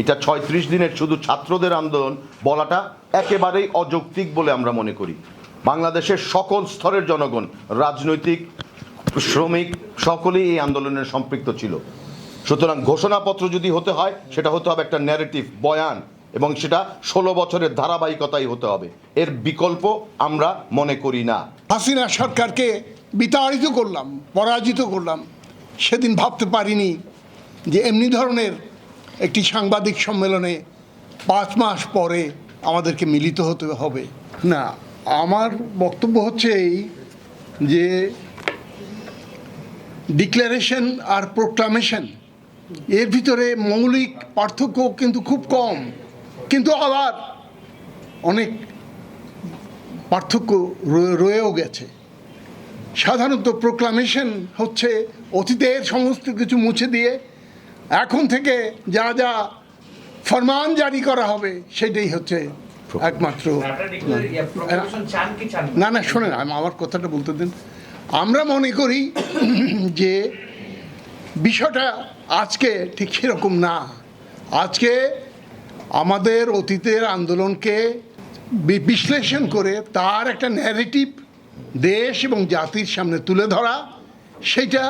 এটা ছয়ত্রিশ দিনের শুধু ছাত্রদের আন্দোলন, বলাটা একেবারেই অযৌক্তিক বলে আমরা মনে করি। বাংলাদেশের সকল স্তরের জনগণ, রাজনৈতিক, শ্রমিক, সকলেই এই আন্দোলনের সম্পৃক্ত ছিল। সুতরাং ঘোষণাপত্র যদি হতে হয়, সেটা হতে হবে একটা ন্যারেটিভ বয়ান, এবং সেটা ষোলো বছরের ধারাবাহিকতাই হতে হবে। এর বিকল্প আমরা মনে করি না। হাসিনা সরকারকে বিতাড়িত করলাম, পরাজিত করলাম। সেদিন ভাবতে পারিনি যে এমনি ধরনের একটি সাংবাদিক সম্মেলনে পাঁচ মাস পরে আমাদেরকে মিলিত হতে হবে। না, আমার বক্তব্য হচ্ছে এই যে ডিক্লারেশন আর প্রোক্লামেশন এর ভিতরে মৌলিক পার্থক্য কিন্তু খুব কম। কিন্তু আবার অনেক পার্থক্য রয়েও গেছে। সাধারণত প্রোক্লামেশন হচ্ছে অতীতের সমস্ত কিছু মুছে দিয়ে এখন থেকে যা যা ফরমান জারি করা হবে, সেটাই হচ্ছে একমাত্র না? না, শোনেন, আমি আমার কথাটা বলতে দিন আমরা মনে করি যে বিষয়টা আজকে ঠিক সেরকম না আজকে আমাদের অতীতের আন্দোলনকে বিশ্লেষণ করে তার একটা ন্যারেটিভ দেশ এবং জাতির সামনে তুলে ধরা, সেটা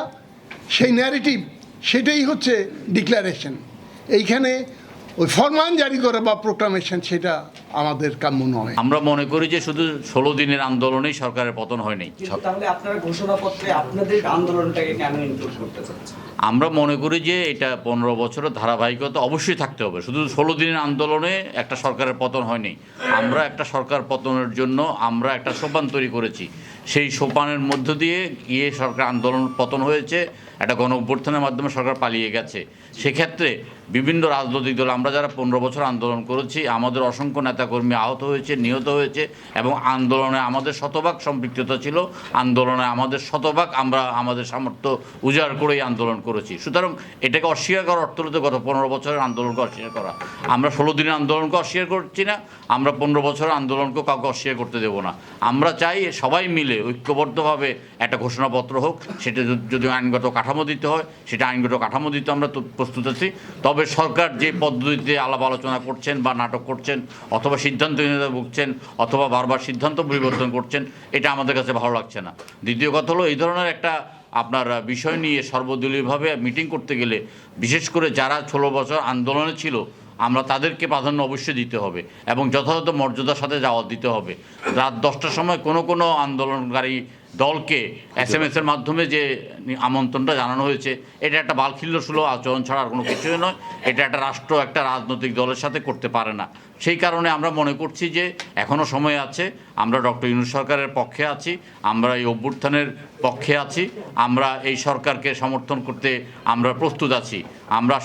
সেই ন্যারেটিভ সেটাই হচ্ছে ডিক্লারেশন এইখানে ওই ফরমান জারি করা বা প্রোক্লামেশন সেটা আমাদের কাম্য নয়। আমরা মনে করি যে শুধু ষোলো দিনের আন্দোলনেই সরকারের পতন হয়নি তাহলে আপনারা ঘোষণাপত্রে আপনাদের আন্দোলনটাকে কেন ইনক্লুড করতে চাচ্ছেন? আমরা মনে করি যে এটা পনেরো বছরের ধারাবাহিকতা অবশ্যই থাকতে হবে। শুধু ষোলো দিনের আন্দোলনে একটা সরকারের পতন হয়নি। আমরা একটা সরকার পতনের জন্য আমরা একটা সোপান তৈরি করেছি। সেই সোপানের মধ্য দিয়ে গিয়ে সরকার আন্দোলন পতন হয়েছে। একটা গণ অভ্যর্থনের মাধ্যমে সরকার পালিয়ে গেছে। সেক্ষেত্রে বিভিন্ন রাজনৈতিক দল, আমরা যারা পনেরো বছর আন্দোলন করেছি, আমাদের অসংখ্য নেতাকর্মী আহত হয়েছে, নিহত হয়েছে এবং আন্দোলনে আমাদের শতভাগ সম্পৃক্ততা ছিল। আন্দোলনে আমাদের শতভাগ আমরা আমাদের সামর্থ্য উজাড় করেই আন্দোলন করেছি। সুতরাং এটাকে অস্বীকার করার অর্থ হলো গত পনেরো বছরের আন্দোলনকে অস্বীকার করা। আমরা ষোলো দিনের আন্দোলনকে অস্বীকার করছি না, আমরা পনেরো বছরের আন্দোলনকে কাউকে অস্বীকার করতে দেবো না। আমরা চাই সবাই মিলে ঐক্যবদ্ধভাবে একটা ঘোষণাপত্র হোক, সেটা যদি আইনগত কাঠামো দিতে হয়, সেটা আইনগত কাঠামো দিতে আমরা প্রস্তুত আছি। তবে সরকার যে পদ্ধতিতে আলাপ আলোচনা করছেন বা নাটক করছেন, অথবা সিদ্ধান্তহীনতা ভুগছেন, অথবা বারবার সিদ্ধান্ত পরিবর্তন করছেন, এটা আমাদের কাছে ভালো লাগছে না। দ্বিতীয় কথা হলো, এই ধরনের একটা আপনার বিষয় নিয়ে সর্বদলীয়ভাবে মিটিং করতে গেলে, বিশেষ করে যারা ষোলো বছর আন্দোলনে ছিল, আমরা তাদেরকে প্রাধান্য অবশ্যই দিতে হবে এবং যথাযথ মর্যাদার সাথে যাওয়া দিতে হবে। রাত দশটার সময় কোনো কোনো আন্দোলনকারী দলকে এস এম এর মাধ্যমে যে আমন্ত্রণটা জানানো হয়েছে, এটা একটা বালখিল্য সুলভ আচরণ ছাড়া আর কোনো কিছুই নয়। এটা একটা রাষ্ট্র, একটা রাজনৈতিক দলের সাথে করতে পারে না। সেই কারণে আমরা মনে করছি যে এখনও সময় আছে, আমরা ডক্টর ইউনুস সরকারের পক্ষে আছি, আমরা এই অভ্যুত্থানের পক্ষে আছি, আমরা এই সরকারকে সমর্থন করতে আমরা প্রস্তুত আছি। আমরা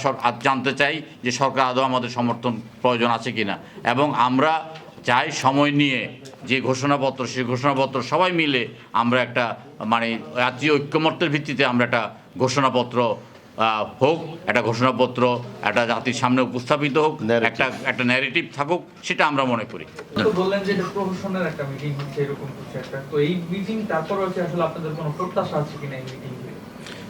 জানতে চাই যে সরকার আদৌ আমাদের সমর্থন প্রয়োজন আছে কিনা। এবং আমরা চাই সময় নিয়ে যে ঘোষণাপত্র সেই ঘোষণাপত্র সবাই মিলে আমরা একটা মানে জাতীয় ঐক্যমত্যের ভিত্তিতে আমরা একটা ঘোষণাপত্র হোক একটা ঘোষণাপত্র একটা জাতির সামনে উপস্থাপিত হোক একটা একটা ন্যারেটিভ থাকুক সেটা আমরা মনে করি। বললেন যে একটা মিটিং হচ্ছে এরকম কিছু একটা। তো এই মিটিং তারপর হচ্ছে আসলে আপনাদের কোনো প্রত্যাশা আছে কিনা এই মিটিং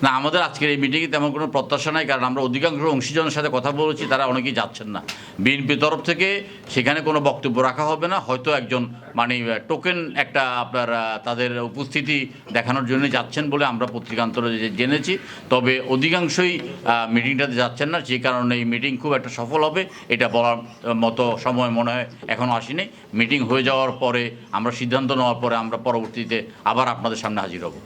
না, আমাদের আজকের এই মিটিংয়ে তেমন কোনো প্রত্যাশা নাই, কারণ আমরা অধিকাংশ অংশীজনের সাথে কথা বলেছি, তারা অনেকেই যাচ্ছেন না। বিএনপি তরফ থেকে সেখানে কোনো বক্তব্য রাখা হবে না, হয়তো একজন মানে টোকেন একটা আপনার তাদের উপস্থিতি দেখানোর জন্য যাচ্ছেন বলে আমরা পত্রিকান্তরে জেনেছি, তবে অধিকাংশই মিটিংটাতে যাচ্ছেন না সেই কারণে এই মিটিং খুব একটা সফল হবে, এটা বলার মতো সময় মনে হয় এখনও আসেনি। মিটিং হয়ে যাওয়ার পরে, আমরা সিদ্ধান্ত নেওয়ার পরে আমরা পরবর্তীতে আবার আপনাদের সামনে হাজির হব।